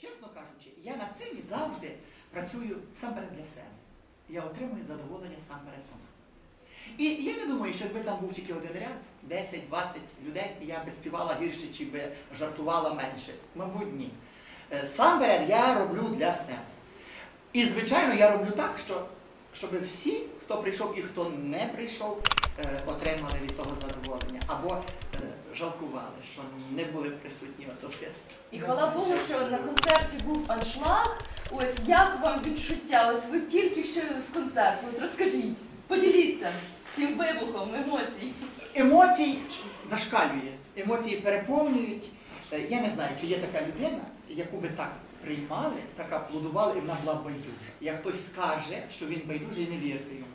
чесно кажучи, я на сцені завжди працюю сам перед для себе. Я отримую задоволення сам перед сама. І я не думаю, що якби там був тільки один ряд, 10-20 людей, і я би співала гірше чи би жартувала менше. Мабуть, ні. Е, Сам перед я роблю для себе. І, звичайно, я роблю так, що, щоб всі, хто прийшов і хто не прийшов, е, отримали від того задоволення або е, жалкували, що не були присутні особисто. І хвала Богу, що на концерті був аншлаг. Ось як вам відчуття? Ось ви тільки що з концерту. От розкажіть, поділіться цим вибухом емоцій. Емоцій зашкалює, емоції переповнюють. Е, Я не знаю, чи є така людина, яку би так приймали, так аплодували, і вона була байдужа. Як хтось скаже, що він байдужий, не вірте йому.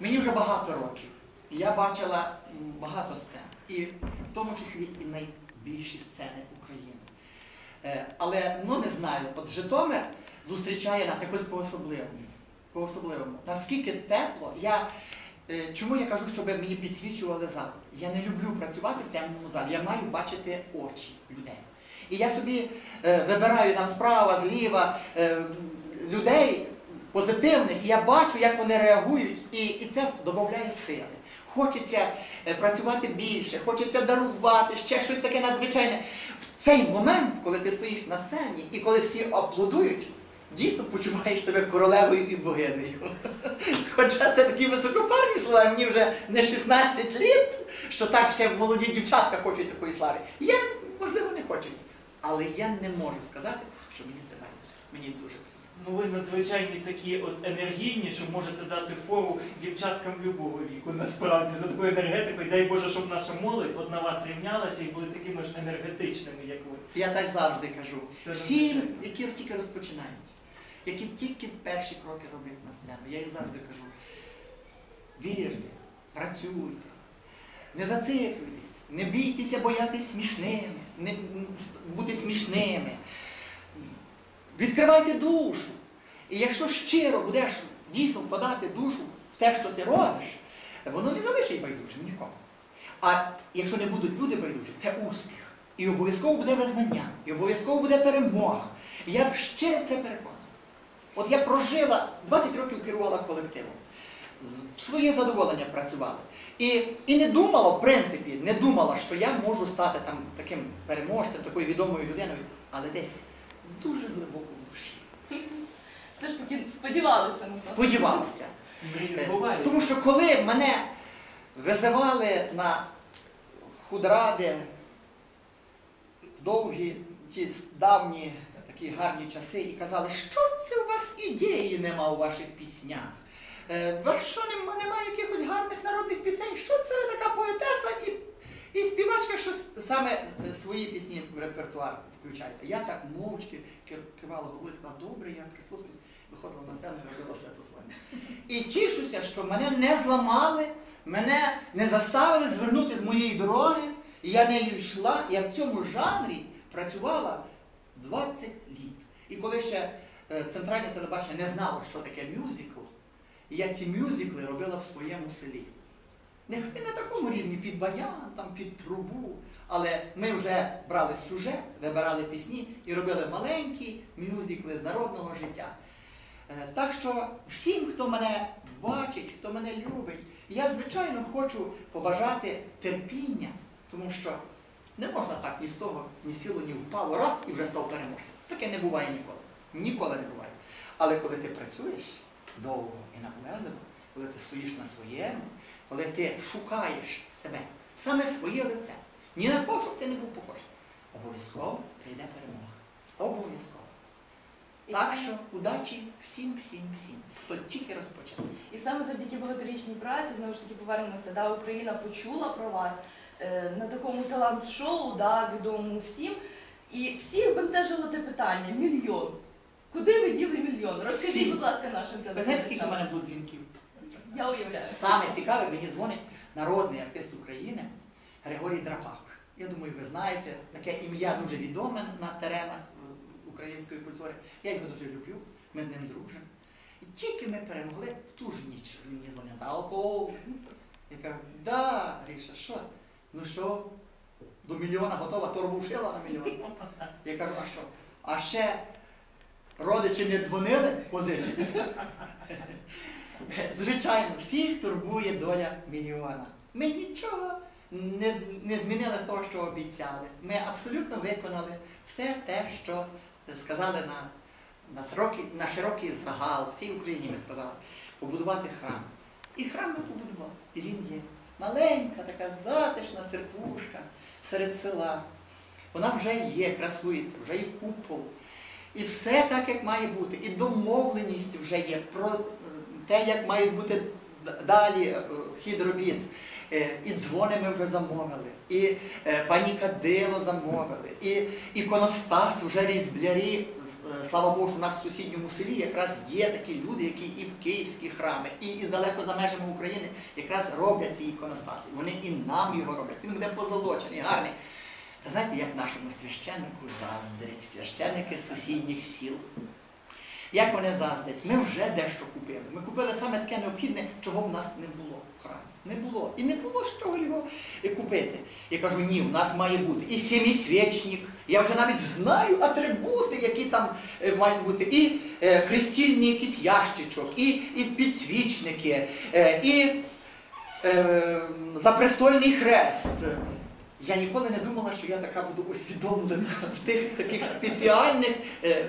Мені вже багато років. Я бачила багато сцен, і в тому числі і найбільші сцени України. Е, Але ну не знаю, от Житомир зустрічає нас якось по-особливому. По-особливому. Наскільки тепло, я. Е, Чому я кажу, щоб мені підсвічували зал? Я не люблю працювати в темному залі. Я маю бачити очі людей. І я собі е, вибираю там справа, зліва людей позитивних, і я бачу, як вони реагують, і, і це додає сили. Хочеться е, працювати більше, хочеться дарувати, ще щось таке надзвичайне. В цей момент, коли ти стоїш на сцені і коли всі аплодують, дійсно почуваєш себе королевою і богинею. Хоча це такі високопарні слова, мені вже не 16 літ, що так ще молоді дівчатка хочуть такої слави. Я, можливо, не хочу. Але я не можу сказати, що мені це байдуже. Мені дуже. Ну ви надзвичайні такі от енергійні, що можете дати фору дівчаткам любого віку. Насправді за такою енергетикою. Дай Боже, щоб наша молодь от на вас рівнялася і були такими ж енергетичними, як ви. Я так завжди кажу. Це Всім, які тільки розпочинають, які тільки перші кроки роблять на сцену, я їм завжди кажу: вірте, працюйте, не зациклюйтесь, не бійтеся боятись смішними, не бути смішними. Відкривайте душу. І якщо щиро будеш дійсно вкладати душу в те, що ти робиш, воно не залишить байдужим нікому. А якщо не будуть люди байдужі, це успіх. І обов'язково буде визнання, і обов'язково буде перемога. І я щиро це переконаний. От я прожила 20 років керувала колективом. Своє задоволення працювала. І, і не думала, в принципі, не думала, що я можу стати там таким переможцем, такою відомою людиною, але десь дуже глибоко в душі. Все ж таки сподівалися на це. Збуваються. Тому що коли мене визивали на худради довгі ті давні такі гарні часи і казали, що це у вас ідеї нема у ваших піснях? Е, вас що немає якихось гарних народних пісень? Що це ви така поетеса і, і співачка, що саме е, свої пісні в репертуар включаєте? Я так мовчки кивала головою, сказала, добре, я прислухаюсь, виходила на сцену і робила все по-своєму. І тішуся, що мене не зламали, мене не заставили звернути з моєї дороги. І я нею йшла, я в цьому жанрі працювала 20 літ. І коли ще е, центральне телебачення не знало, що таке мюзикл, я ці мюзикли робила в своєму селі. Не, не на такому рівні під баян, там, під трубу. Але ми вже брали сюжет, вибирали пісні і робили маленькі мюзикли з народного життя. Е, Так що всім, хто мене бачить, хто мене любить, я, звичайно, хочу побажати терпіння, тому що не можна так ні з того, ні сіло, ні впало, раз і вже став переможцем. Таке не буває ніколи. Ніколи не буває. Але коли ти працюєш довго і наполегливо, коли ти стоїш на своєму, коли ти шукаєш себе, саме своє лице, ні на кого, щоб ти не був похожий, обов'язково прийде перемога. Обов'язково. Так що удачі всім, всім, всім, хто тільки розпочав. І саме завдяки багаторічній праці, знову ж таки повернемося, да, Україна почула про вас е, на такому талант-шоу, да, відомому всім. І всіх бентежило те питання мільйон. Куди ви діли мільйон? Розкажіть, будь ласка, нашим Ви знаєте, скільки в телеглядачам. мене було дзвінків? Я уявляю. Саме цікаве, мені дзвонить народний артист України Григорій Драпак. Я думаю, ви знаєте, таке ім'я дуже відоме на теренах е, української культури. Я його дуже люблю, ми з ним дружимо. І тільки ми перемогли в ту ж ніч, він мені дзвонив, Алко. Я кажу, да, Ріша, що? Ну що, до мільйона готова, торбу шила на мільйон. Я кажу, а що? А ще родичі не дзвонили позичити. Звичайно, всіх турбує доля мільйона. Ми нічого не, не змінили з того, що обіцяли. Ми абсолютно виконали все те, що сказали на, на, широкий, на широкий загал, всій Україні ми сказали, побудувати храм. І храм ми побудували. І він є. Маленька, така затишна церквушка серед села. Вона вже є, красується, вже є купол. І все так, як має бути. І домовленість вже є про те, як має бути далі е, хід робіт. Е, І дзвони ми вже замовили, і е, пані Кадило замовили, і іконостас вже різблярі. Слава Богу, у нас в сусідньому селі якраз є такі люди, які і в київські храми, і, і далеко за межами України якраз роблять ці іконостаси. Вони і нам його роблять. Він буде позолочений, гарний. Ви знаєте, як нашому священнику заздрять священники з сусідніх сіл. Як вони заздрять? Ми вже дещо купили. Ми купили саме таке необхідне, чого в нас не було в храмі. Не було. І не було чого його купити. Я кажу, ні, в нас має бути і сімісвічник. Я вже навіть знаю атрибути, які там е, мають бути, і е, хрестільний якийсь ящичок, і, і підсвічники, е, і запрестольний хрест. Я ніколи не думала, що я така буду усвідомлена в тих таких спеціальних е,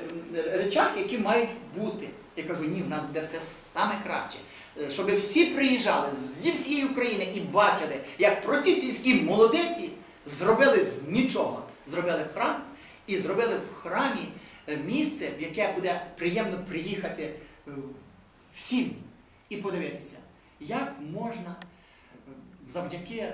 речах, які мають бути. Я кажу, ні, в нас буде все саме краще. Е, Щоб всі приїжджали зі всієї України і бачили, як прості сільські молодиці зробили з нічого. Зробили храм і зробили в храмі е, місце, в яке буде приємно приїхати е, всім і подивитися, як можна завдяки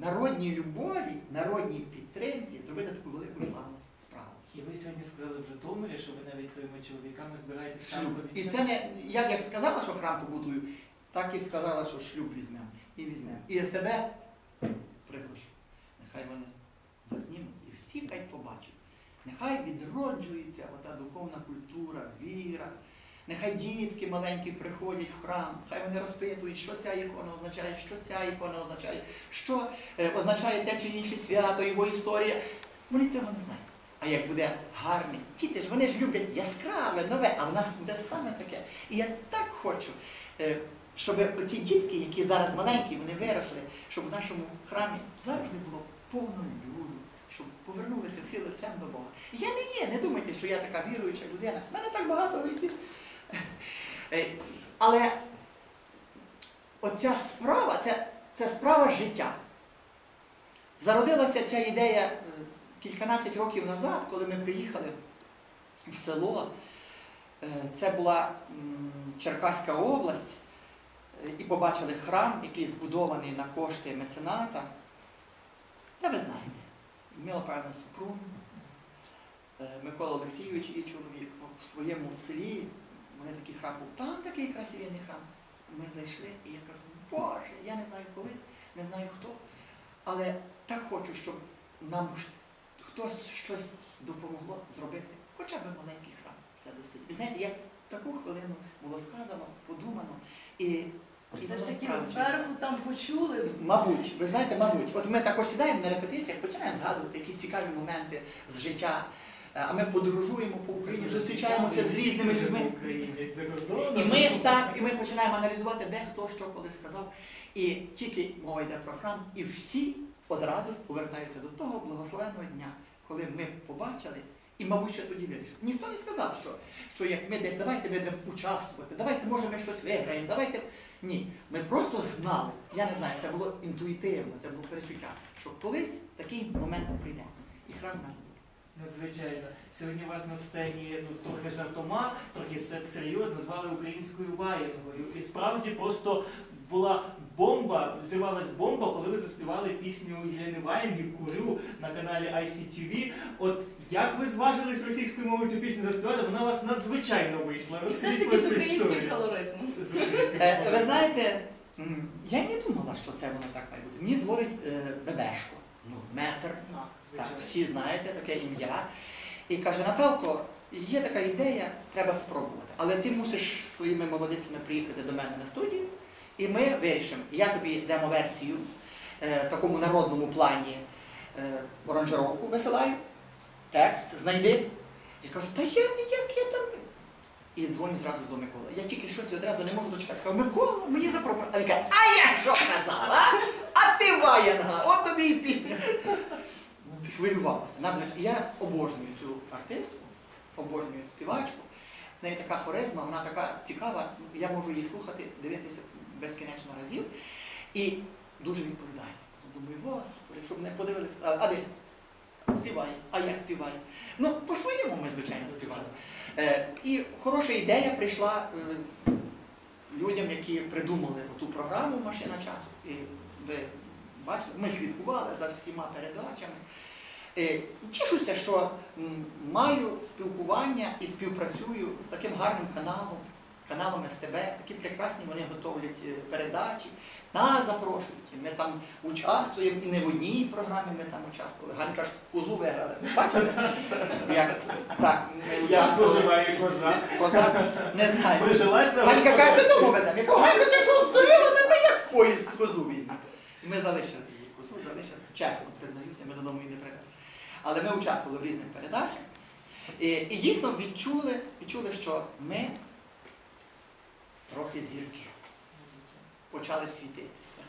народній любові, народній підтримці зробити таку велику славну справу. І ви сьогодні сказали в Житомирі, що ви навіть своїми чоловіками збираєтесь Шлюб. І це не як, як сказала, що храм побудую, так і сказала, що шлюб візьмемо. І візьмемо. І з тебе приглашу. Нехай вони заснімуть і всі хай побачать. Нехай відроджується ота духовна культура, віра. Нехай дітки маленькі приходять в храм, хай вони розпитують, що ця ікона означає, що ця ікона означає, що е, означає те чи інше свято, його історія. Вони цього не знають. А як буде гарний, діти ж вони ж люблять яскраве, нове, а в нас буде саме таке. І я так хочу, е, щоб ті дітки, які зараз маленькі, вони виросли, щоб в нашому храмі завжди було повно люду, щоб повернулися всі лицем до Бога. Я не є, не думайте, що я така віруюча людина. В мене так багато гріхів. Е, Але оця справа, це, це справа життя. Зародилася ця ідея е, кільканадцять років назад, коли ми приїхали в село. Е, Це була Черкаська область, і побачили храм, який збудований на кошти мецената. Та ви знаєте, Мила Павлівна Супрун, Микола Олексійович і чоловік в своєму селі, вони такий храм був, там такий красивенний храм. Ми зайшли, і я кажу, Боже, я не знаю коли, не знаю хто, але так хочу, щоб нам хтось щось допомогло зробити, хоча б маленький храм в себе в знаєте, як таку хвилину було сказано, подумано, і, і Все ж таки зверху там почули. Мабуть, ви знаєте, мабуть, от ми також сідаємо на репетиціях, починаємо згадувати якісь цікаві моменти з життя. Е, А ми подорожуємо по Україні, зустрічаємося з різними людьми. І ми так, і ми починаємо аналізувати, де хто що коли сказав. І тільки мова йде про храм, і всі одразу повертаються до того благословенного дня, коли ми побачили, і, мабуть, ще тоді вирішили. Ніхто не сказав, що, що як ми десь давайте будемо участвувати, давайте, може, ми щось виграємо, давайте. Ні, ми просто знали. Я не знаю, це було інтуїтивно, це було перечуття, що колись такий момент прийде. І храм нас буде. Надзвичайно. Сьогодні вас на сцені ну, трохи жартома, трохи серйозно звали українською ваєнгою. І справді просто була бомба, взірвалась бомба, коли ви заспівали пісню Єлени Ваєнгів «Курю» на каналі ICTV. От як ви зважились російською мовою цю пісню заспівати, вона у вас надзвичайно вийшла. І все ж таки з українським колоритом. З українським Е, Ви колоритом. знаєте, м, я й не думала, що це воно так має бути. Мені дзвонить е, Бебешко, ну, метр, так, всі знаєте таке ім'я. І каже, Наталко, є така ідея, треба спробувати. Але ти мусиш своїми молодицями приїхати до мене на студію, і ми вирішимо. Я тобі демо-версію е, в такому народному плані е, оранжировку висилаю, текст знайди. Я кажу, та я ніяк, я там. І дзвоню зразу ж до Миколи. Я тільки щось одразу не можу дочекатися. Кажу, Микола, мені запропонували. А я що казав, а? Ти ваянга, от тобі і пісня. Хвилювалася. Надзвичайно. Я обожнюю цю артистку, обожнюю співачку. В неї така хоризма, вона така цікава, я можу її слухати, дивитися безкінечно разів. І дуже відповідальна. Думаю, господи, щоб не подивилися. А, а де? Співає. А як співає? Ну, по-своєму ми, звичайно, співали. Е, і хороша ідея прийшла е, людям, які придумали ту програму Машина часу. І ви бачите, ми слідкували за всіма передачами. Е, тішуся, що маю спілкування і співпрацюю з таким гарним каналом, каналом СТБ, такі прекрасні вони готовлять е, передачі. Нас запрошують. Ми там участвуємо і не в одній програмі ми там участвували. Ганька ж козу виграли. Бачите? Як так, ми участвували. коза? Коза, не знаю. Ганька каже, додому веземо. Я кажу, Ганька, ти що здуріла? Ми як в поїзд козу візьмемо. Ми залишили її козу, залишили. Чесно признаюся, ми додому її не привезли. Але ми участвували в різних передачах. І, і дійсно відчули, відчули, що ми трохи зірки почали світитися.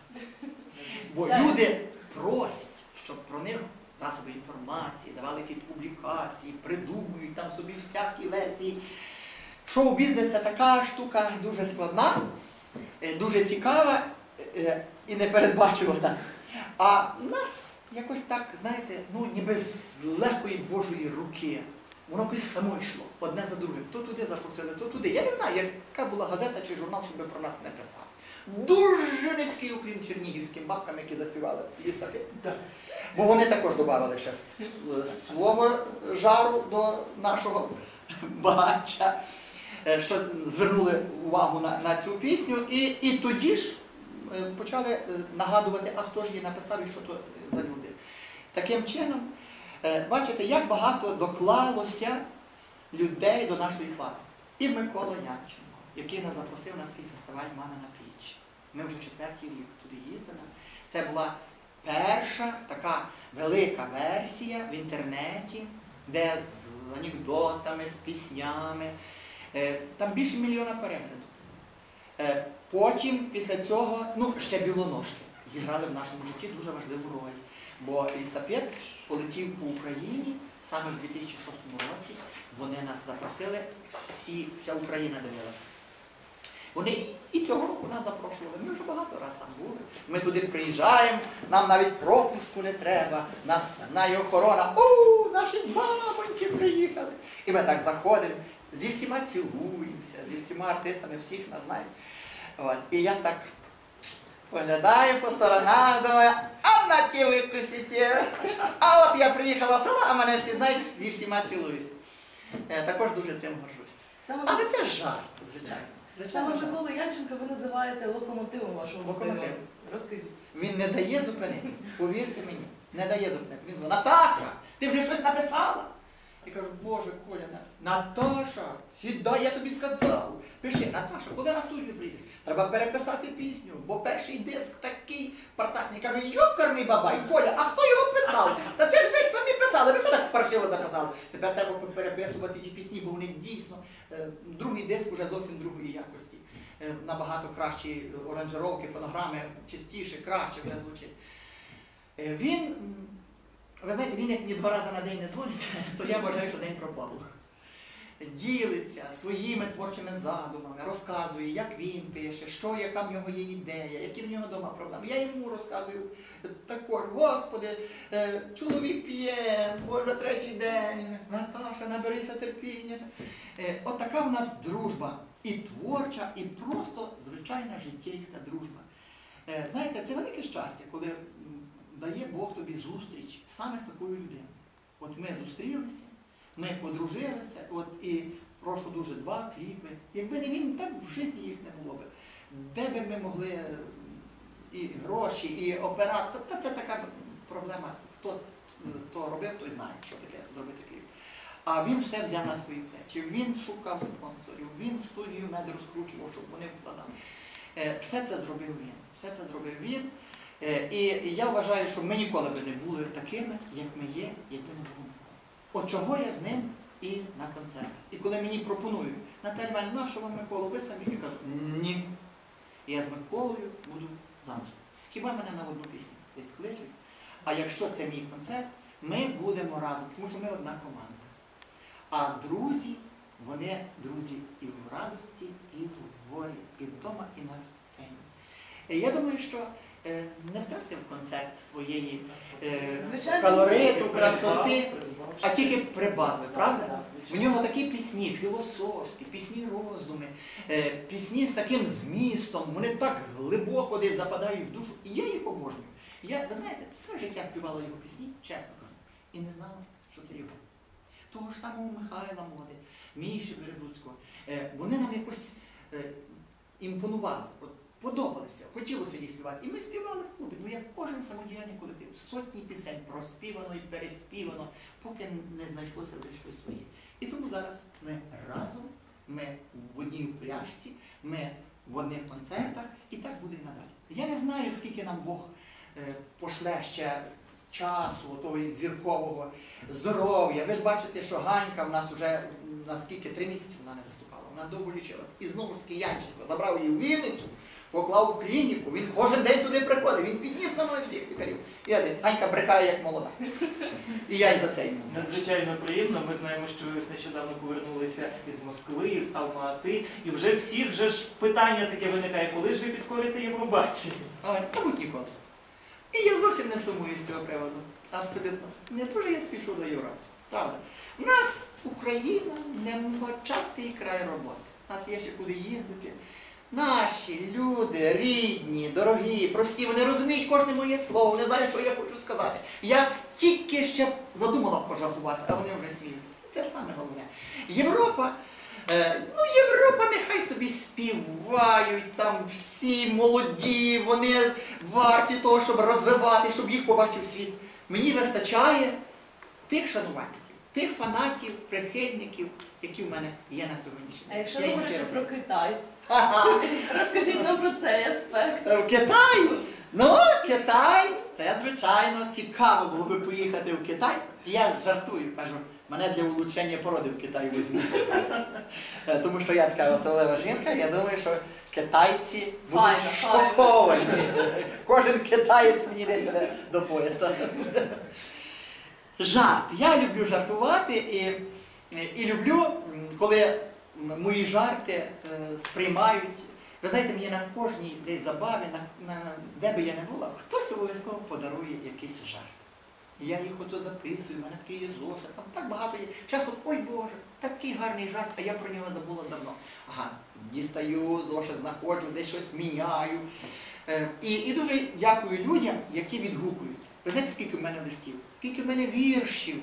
Бо люди просять, щоб про них засоби інформації, давали якісь публікації, придумують там собі всякі версії. Шоу-бізнес це така штука дуже складна, е, дуже цікава е, і непередбачувана. А нас якось так, знаєте, ну ніби з легкої Божої руки. Воно якось само йшло, одне за другим. То туди запросили, то туди. Я не знаю, яка була газета чи журнал, щоб про нас не писав. Дуже низький уклін чернігівським бабкам, які заспівали лісаки. Бо вони також додавали ще свого жару до нашого багача, е, що звернули увагу на, на цю пісню. І, і тоді ж е, почали е, нагадувати, а хто ж її написав і що то. Таким чином, е, бачите, як багато доклалося людей до нашої слави. І Микола Янченко, який нас запросив на свій фестиваль Мамина піч. Ми вже четвертий рік туди їздимо. Це була перша така велика версія в інтернеті, де з анекдотами, з піснями. Е, Там більше мільйона переглядів. Е, Потім, після цього, ну, ще білоножки зіграли в нашому житті дуже важливу роль. Бо лісапет полетів по Україні саме в 2006 році. Вони нас запросили, всі, вся Україна дивилася. Вони і цього року нас запрошували. Ми вже багато разів там були. Ми туди приїжджаємо, нам навіть пропуску не треба, нас знає охорона. У, наші мамоньки приїхали. І ми так заходимо, зі всіма цілуємося, зі всіма артистами, всіх нас знають. От. І я так поглядаю по сторонах, думаю, а на ті викусіті. А от я приїхала в село, а мене всі знають, зі всіма цілуюся. Е, Також дуже цим горжусь. Саме, Але це жарт, звичайно. Звичайно, саме жарт. Миколу Янченка ви називаєте локомотивом вашого Локомотив. батальйону. Розкажіть. Він не дає зупинитися. Повірте мені, не дає зупинитися. Він дзвонить, Наташа, ти вже щось написала? Я кажу, Боже, Коля, на- Наташа, сідай, я тобі сказав. Пиши, Наташа, коли на студію прийдеш? Треба переписати пісню, бо перший диск такий партачний. Кажу, йокарний бабай, Коля, а хто його писав? Та це ж ви самі писали, ви що так паршиво записали? Тепер треба переписувати ті пісні, бо вони дійсно е, другий диск вже зовсім другої якості. Е, Набагато кращі оранжировки, фонограми, чистіше, краще вже звучить. Е, Він, ви знаєте, він як мені два рази на день не дзвонить, то я вважаю, що день пропав. Ділиться своїми творчими задумами, розказує, як він пише, що, яка в нього є ідея, які в нього вдома проблеми. Я йому розказую також, Господи, е, чоловік п'є, Боже, третій день, Наташа, наберися терпіння. Е, От така в нас дружба. І творча, і просто звичайна життєйська дружба. Е, Знаєте, це велике щастя, коли дає Бог тобі зустріч саме з такою людиною. От ми зустрілися, ми подружилися, от і прошу дуже два кліпи. Якби не він, так в житті їх не було би. Де би ми могли е, і гроші, і операція, та це така проблема. Хто е, то робив, той знає, що таке зробити кліп. А він все взяв на свої плечі. Він шукав спонсорів, він студію мед розкручував, щоб вони вкладали. Е, Все це зробив він. Все це зробив він. І я вважаю, що ми ніколи би не були такими, як ми є. Миколи. От чого я з ним і на концертах. І коли мені пропонують, Наталя Іванівна, що вам Микола, ви самі? Я кажу, ні. Я з Миколою буду завжди. Хіба мене на одну пісню десь кличуть? А якщо це мій концерт, ми будемо разом, тому що ми одна команда. А друзі, вони друзі і в радості, і в горі, і вдома, і на сцені. Е, Я думаю, що не втратив концерт своєї е, Звичайно, калориту, красоти, а тільки прибавив, правда? В нього такі пісні філософські, пісні роздуми, е, пісні з таким змістом, вони так глибоко десь западають в душу. І я їх обожнюю. Я, ви знаєте, все життя співала його пісні, чесно кажу, і не знала, що це його. Того ж самого Михайла Моди, Міші Березуцького. Е, вони нам якось е, імпонували, от, подобалися, хотілося їх співати. І ми співали в клубі. Ну як кожен самодіяльний колектив, сотні пісень проспівано і переспівано, поки не знайшлося вже щось своє. І тому зараз ми разом, ми в одній упряжці, ми в одних концертах, і так буде і надалі. Я не знаю, скільки нам Бог е, пошле ще часу, того зіркового здоров'я. Ви ж бачите, що Ганька в нас вже наскільки три місяці вона не виступала, вона довго лічилась. І знову ж таки Янченко забрав її у Вінницю, поклав у клініку, він кожен день туди приходить, він підніс на мною всіх лікарів. І я Ганька брикає як молода. І я й за це йому. Надзвичайно приємно. Ми знаємо, що ви нещодавно повернулися із Москви, з Алма-Ати, і вже всіх же ж питання таке виникає, коли ж ви підкорите Євробачення? Ой, мабуть, ніколи. І я зовсім не сумую з цього приводу. Абсолютно. Не дуже я спішу до Європи. Правда. У нас Україна не немочатий край роботи. У нас є ще куди їздити. Наші люди, рідні, дорогі, прості, вони розуміють кожне моє слово, вони знають, що я хочу сказати. Я тільки ще задумала пожартувати, а вони вже сміються. Це саме головне. Європа. Е, ну, Європа нехай собі співають, там всі молоді, вони варті того, щоб розвивати, щоб їх побачив світ. Мені вистачає тих шанувальників, тих фанатів, прихильників, які в мене є на сьогоднішній А день. якщо Я ви говорите про Китай. розкажіть нам про цей аспект. Е, В Китай? Ну, Китай, це звичайно цікаво було би поїхати в Китай. Я жартую, кажу, мене для улучшення породи в Китай візьмуть. Е, Тому що я така особлива жінка, я думаю, що китайці будуть файно. шоковані. Кожен китаєць мені десь до пояса. Жарт. Я люблю жартувати і, і люблю, коли мої жарти е, сприймають. Ви знаєте, мені на кожній десь забаві, на, на, де би я не була, хтось обов'язково подарує якийсь жарт. Я їх ото записую, в мене такий є зошит, там так багато є. Часом, ой Боже, такий гарний жарт, а я про нього забула давно. Ага, дістаю, зошит знаходжу, десь щось міняю. Е, І, і дуже дякую людям, які відгукуються. Ви знаєте, скільки в мене листів, скільки в мене віршів.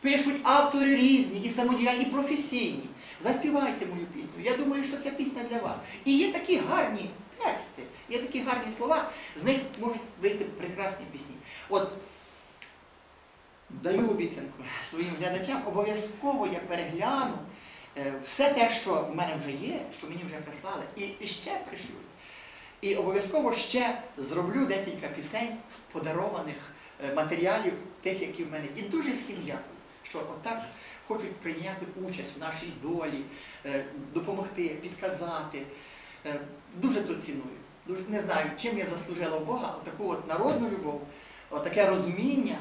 Пишуть автори різні, і самодіяльні, і професійні. Заспівайте мою пісню. Я думаю, що ця пісня для вас. І є такі гарні тексти, є такі гарні слова, з них можуть вийти прекрасні пісні. От даю обіцянку своїм глядачам, обов'язково я перегляну е, все те, що в мене вже є, що мені вже прислали, і, і ще пришлють. І обов'язково ще зроблю декілька пісень з подарованих е, матеріалів, тих, які в мене. І дуже всім дякую, що отак хочуть прийняти участь в нашій долі, е, допомогти, підказати. Е, Дуже то ціную. Дуже не знаю, чим я заслужила Бога, отаку от народну любов, отаке розуміння.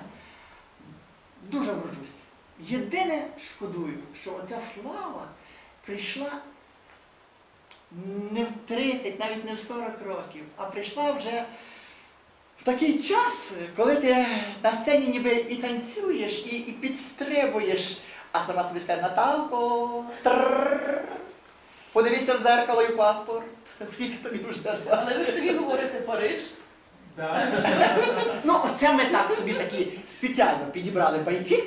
Дуже горжусь. Єдине шкодую, що оця слава прийшла не в 30, навіть не в 40 років, а прийшла вже в такий час, коли ти на сцені ніби і танцюєш, і, і підстрибуєш, а сама собі каже, Наталко, трррр, подивися в зеркало і паспорт, скільки тобі вже. Але ви ж собі говорите Париж. Ну, оце ми так собі такі спеціально підібрали байки,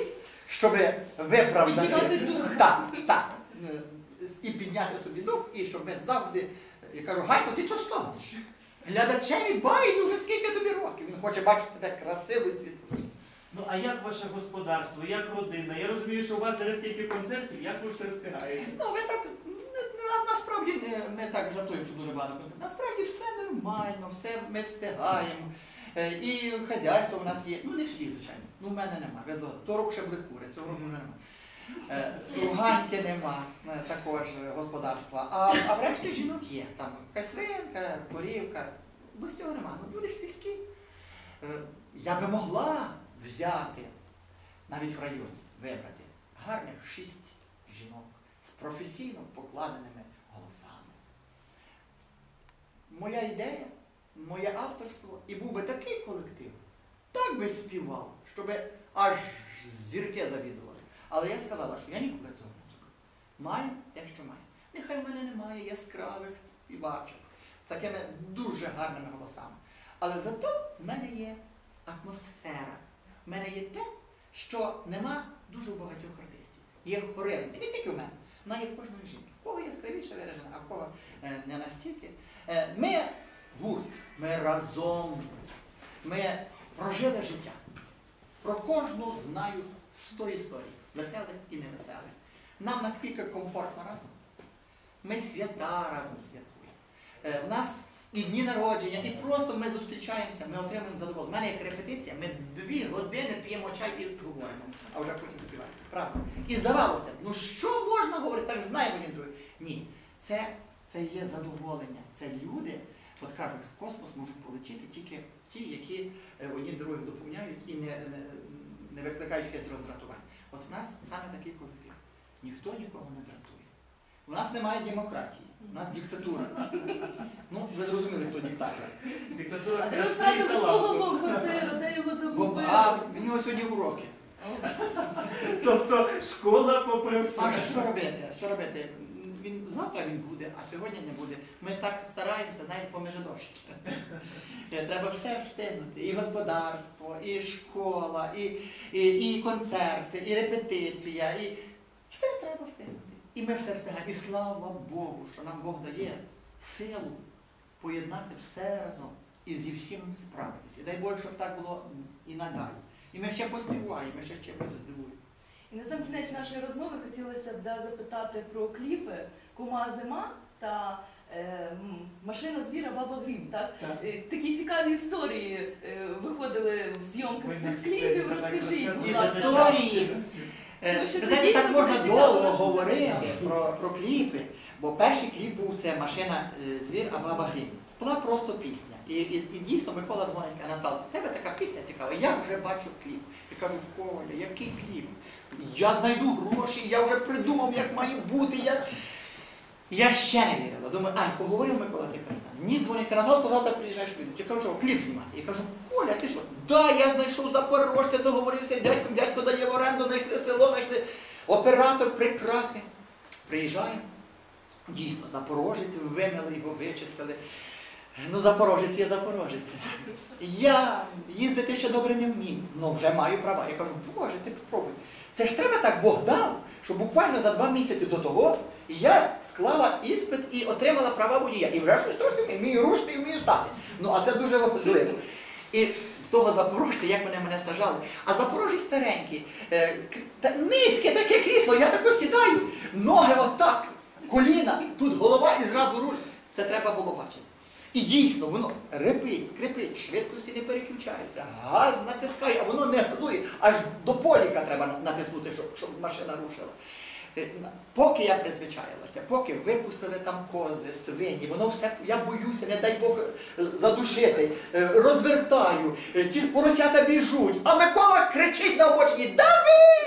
щоб виправдати. Так, так. І підняти собі дух, і щоб ми завжди. Я кажу, Гайко, ти чого стогнеш? Глядачеві байдуже, скільки тобі років. Він хоче бачити тебе красивою цвітою. Ну а як ваше господарство, як родина? Я розумію, що у вас зараз тільки концертів, як ви все встигаєте? Ну, ви так на- на- насправді е, ми так жартуємо, що дуже багато концертів. Насправді все нормально, все ми встигаємо. Е, І хазяйство у нас є. Ну не всі, звичайно. Ну, в мене немає. Ви здогадали. Того року ще були кури, цього року вже немає. Е, У нема е, також господарства. А, а врешті жінок є. Там якась свинка, корівка. Без цього нема. Ну будеш сільський. Е, Я би могла взяти навіть в районі вибрати гарних шість жінок з професійно покладеними голосами. Моя ідея, моє авторство, і був би такий колектив, так би співав, щоб аж зірки завідували. Але я сказала, що я ніколи цього не зроблю. Маю те, що маю. Нехай в мене немає яскравих співачок з такими дуже гарними голосами. Але зато в мене є атмосфера. В мене є те, що нема дуже багатьох артистів. Є хоризм. І не тільки в мене, вона є в кожної жінки. В кого яскравіше виражена, а в кого е, не настільки. Е, ми гурт, ми разом, ми прожили життя. Про кожну знаю 100 історій, веселих і невеселих. Нам наскільки комфортно разом. Ми свята разом святкуємо. Е, У нас і дні народження, і просто ми зустрічаємося, ми отримуємо задоволення. У мене як репетиція, ми дві години п'ємо чай і говоримо, а вже потім співаємо. Правда? І здавалося, ну що можна говорити, та ж знаємо один другий. Ні, це, це є задоволення. Це люди, от кажуть, в космос можуть полетіти тільки ті, які е, одні других доповняють і не, не, не викликають якесь роздратування. От в нас саме такий колектив. Ніхто нікого не дратує. У нас немає демократії, у нас диктатура. Ну, ви зрозуміли, хто диктатор. Диктатура А і свого таланту. бомбардира, де його загубили. А в нього сьогодні уроки. Тобто школа попри все. А що робити? Що робити? Він завтра він буде, а сьогодні не буде. Ми так стараємося, знаєте, поміж дощ. Треба все встигнути. І господарство, і школа, і, і, і концерти, і репетиція, і все треба встигнути. І ми все встигаємо. І слава Богу, що нам Бог дає силу поєднати все разом і зі всім справитися. І дай Боже, щоб так було і надалі. І ми ще поспіваємо, ми ще чимось здивуємо. І на сам кінець нашої розмови хотілося б да, запитати про кліпи Кума Зима та е, Машина звіра Баба Грім. Так? Так. Е, Такі цікаві історії е, виходили в зйомках цих кліпів. Розкажіть, будь ласка. Історії. Е, Тому що ви знаєте, так можна довго говорити про, про кліпи, бо перший кліп був це машина е, звір, а баба грім. Була просто пісня. І, і, і дійсно Микола дзвонить, каже, Наталка, в тебе така пісня цікава, я вже бачу кліп. Я кажу, Коля, який кліп? Я знайду гроші, я вже придумав, як має бути. Я, я ще не вірила. Думаю, ай, поговорив Микола, ти перестане. Ні, дзвонить, Наталко, завтра приїжджаєш піду. Я кажу, кліп знімати. Я кажу, Коля, ти що? Да, я знайшов запорожця, договорився, дядьком, дядько дає в оренду, знайшли село, знайшли. Оператор прекрасний. Приїжджаємо. Дійсно, запорожець вимили його, вичистили. Ну, запорожець є запорожець. Я їздити ще добре не вмію, але вже маю права. Я кажу, Боже, ти попробуй. Це ж треба так Бог дав, що буквально за два місяці до того я склала іспит і отримала права водія. І вже щось трохи вмію, вмію рушити і вмію стати. Ну, а це дуже важливо. І в того запорожця, як мене мене сажали, а запорожець старенький, е, та низьке таке крісло, я тако сідаю, ноги отак, коліна, тут голова і зразу руль. Це треба було бачити. І дійсно, воно репить, скрипить, швидкості не переключаються, газ натискає, а воно не газує, аж до поліка треба натиснути, щоб, щоб машина рушила. Е, Поки я призвичаїлася, поки випустили там кози, свині, воно все, я боюся, не дай Бог е, задушити, е, розвертаю, ті поросята біжуть, а Микола кричить на обочині, дави!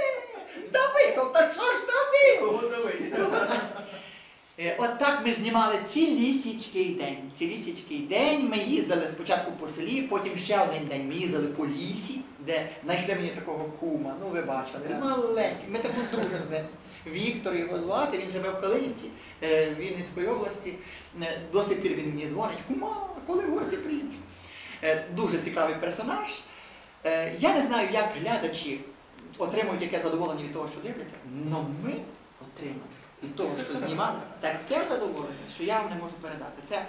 Дави! Та що ж дави? Е, От так ми знімали цілісічкий день. Цілісічкий день ми їздили спочатку по селі, потім ще один день ми їздили по лісі, де знайшли мені такого кума. Ну ви бачили, маленький. Ми таку дружимо з ним. Віктор його звати, він живе в Калинівці, е, Вінницької області. Е, До сих пір він мені дзвонить, кума, коли в гості приїдеш? Дуже цікавий персонаж. Я не знаю, як глядачі отримують яке задоволення від того, що дивляться, але ми отримали від того, що знімалося, таке задоволення, що я вам не можу передати. Це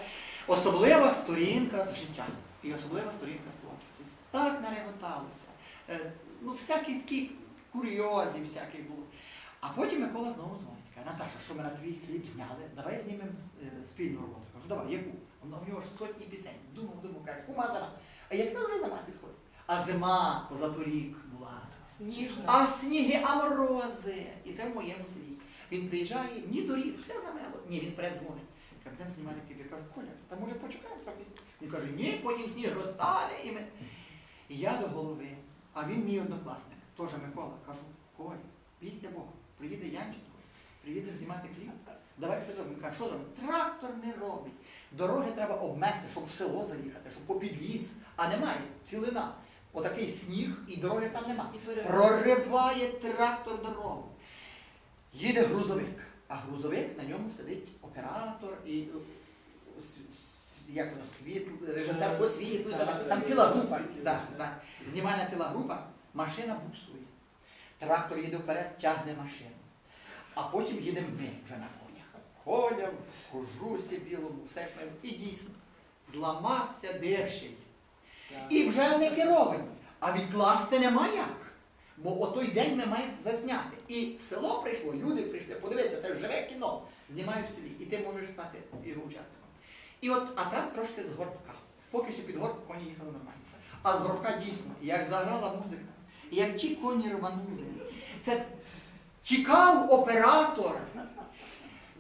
особлива сторінка з життя і особлива сторінка з творчості. Так нареготалися. Е, Ну, всякі такі курйозі, всякі було. А потім Микола знову дзвонить. Каже, Наташа, що ми на твій кліп зняли, давай знімемо е, спільну роботу. Кажу, давай, яку? В нього ж сотні пісень. Думав, думав, каже, кума зима. А яка вже зима підходить? А зима позаторік була Сніжна. А сніги, а морози. І це в моєму селі. Він приїжджає, ні доріг, все замело. Ні, він передзвонить. Каже, будемо знімати кліп. Я кажу, Коля, та може почекаємо трохи. Він каже, ні, потім сніг розтане. І, ми... і я до голови, а він мій однокласник, теж Микола, кажу, Коля, бійся Бога, приїде Янченко, приїде знімати кліп. Давай що зробимо. Він каже, що зробимо? Трактор не робить. Дороги треба обмести, щоб в село заїхати, щоб попід ліс. А немає, цілина. Отакий сніг і дороги там немає. Прориває трактор дорогу. Їде грузовик, а грузовик на ньому сидить оператор і е, як воно, світ, режисер по світлу, та- та- там ціла група. Да, да. Знімальна ціла група, машина буксує. Трактор їде вперед, тягне машину. А потім їдемо ми вже на конях. Коля в кожусі білому, все. І дійсно, зламався дерший. І вже не керовані. А відкласти нема як. Бо о той день ми маємо засняти. І село прийшло, люди прийшли, подивитися, це живе кіно, знімають в селі, і ти можеш стати його учасником. І от, а там трошки з горбка. Поки що під горб коні їхали нормально. А з горбка дійсно, як заграла музика, як ті коні рванули, це тікав оператор.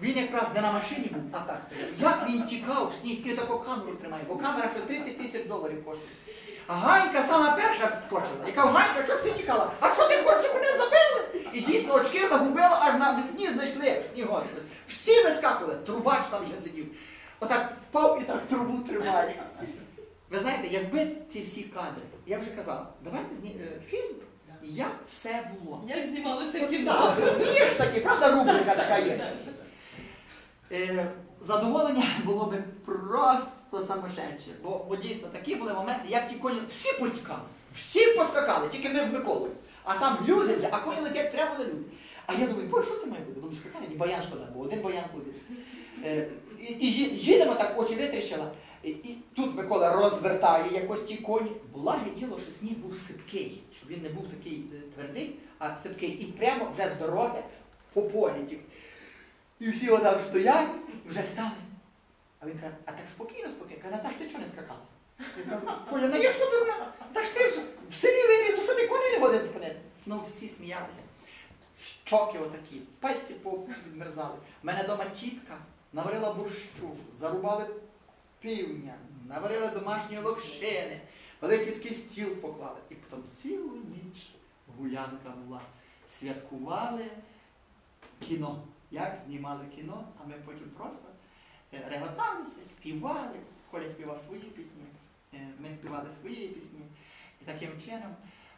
Він якраз не на машині був, а так стояв. Як він тікав в сніг і таку камеру тримає, бо камера щось 30 тисяч доларів коштує. А Ганька сама перша скочила. Яка Ганька, чого ж ти тікала? А що ти хочеш, мене забили? І дійсно очки загубила, аж на весні знайшли в снігу. Всі вискакували, трубач там вже сидів. Отак впав і так трубу тримає. Ви знаєте, якби ці всі кадри, я вже казав, давайте зні... е, фільм, як все було. Як знімалося кіно? так, Є ж таки, правда, рубрика така є. Е, задоволення було би просто самошедше. Бо, бо дійсно такі були моменти, як ті коні, всі потікали, всі поскакали, тільки ми з Миколою. А там люди вже, а коні летять прямо на люди. А я думаю, що це має бути? Думаю, скакати, ні баян шкода, бо один баян буде. Е, і, і їдемо так, очі витріщила. І, і тут Микола розвертає якось ті коні. Благе діло, що сніг був сипкий, щоб він не був такий е, твердий, а сипкий. І прямо вже з дороги по полі. І всі отак стоять, вже стали. А він каже, а так спокійно, спокійно. Каже, Наташ, ти чого не скакала? Я кажу, Коля, ну я що дурна? Та ж ти ж в селі виріс, ну що ти коней не годин спинити? Ну всі сміялися. Щоки отакі, пальці відмерзали. У мене вдома тітка наварила борщу, зарубали півня, наварили домашні локшини, великий такий стіл поклали. І потім цілу ніч гулянка була. Святкували кіно. Як знімали кіно, а ми потім просто реготалися, співали. Коля співав свої пісні, е, ми співали свої пісні. І таким чином,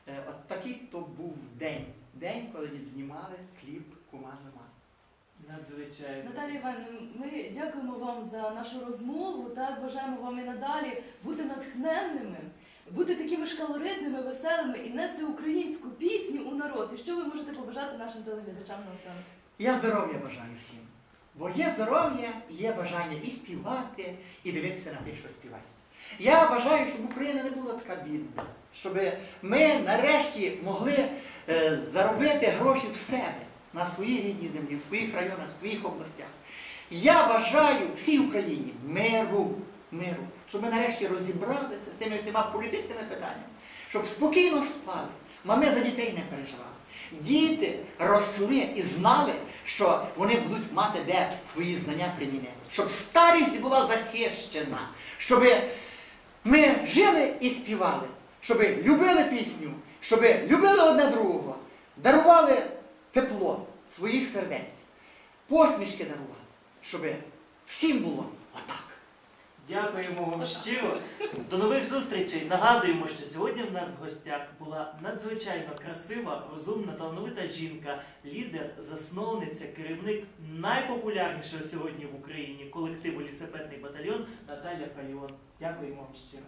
е, от такий то був день. День, коли відзнімали кліп Кума Зима. Надзвичайно. Наталія Івановна, ми дякуємо вам за нашу розмову. Так бажаємо вам і надалі бути натхненними, бути такими ж калоритними, веселими і нести українську пісню у народ. І що ви можете побажати нашим телеглядачам на останок? Я здоров'я бажаю всім. Бо є здоров'я, є бажання і співати, і дивитися на тих, що співають. Я бажаю, щоб Україна не була така бідна, щоб ми нарешті могли е, заробити гроші в себе на своїй рідній землі, в своїх районах, в своїх областях. Я бажаю всій Україні миру, миру, щоб ми нарешті розібралися з тими всіма політичними питаннями, щоб спокійно спали, мами за дітей не переживали. Діти росли і знали, що вони будуть мати де свої знання примінити, щоб старість була захищена, щоб ми жили і співали, щоб любили пісню, щоб любили одне другого, дарували тепло своїх сердець, посмішки дарували, щоб всім було отак. Дякуємо вам щиро. До нових зустрічей. Нагадуємо, що сьогодні в нас в гостях була надзвичайно красива, розумна, талановита жінка, лідер, засновниця, керівник найпопулярнішого сьогодні в Україні колективу Лісапетний батальйон Наталя Файон. Дякуємо вам щиро.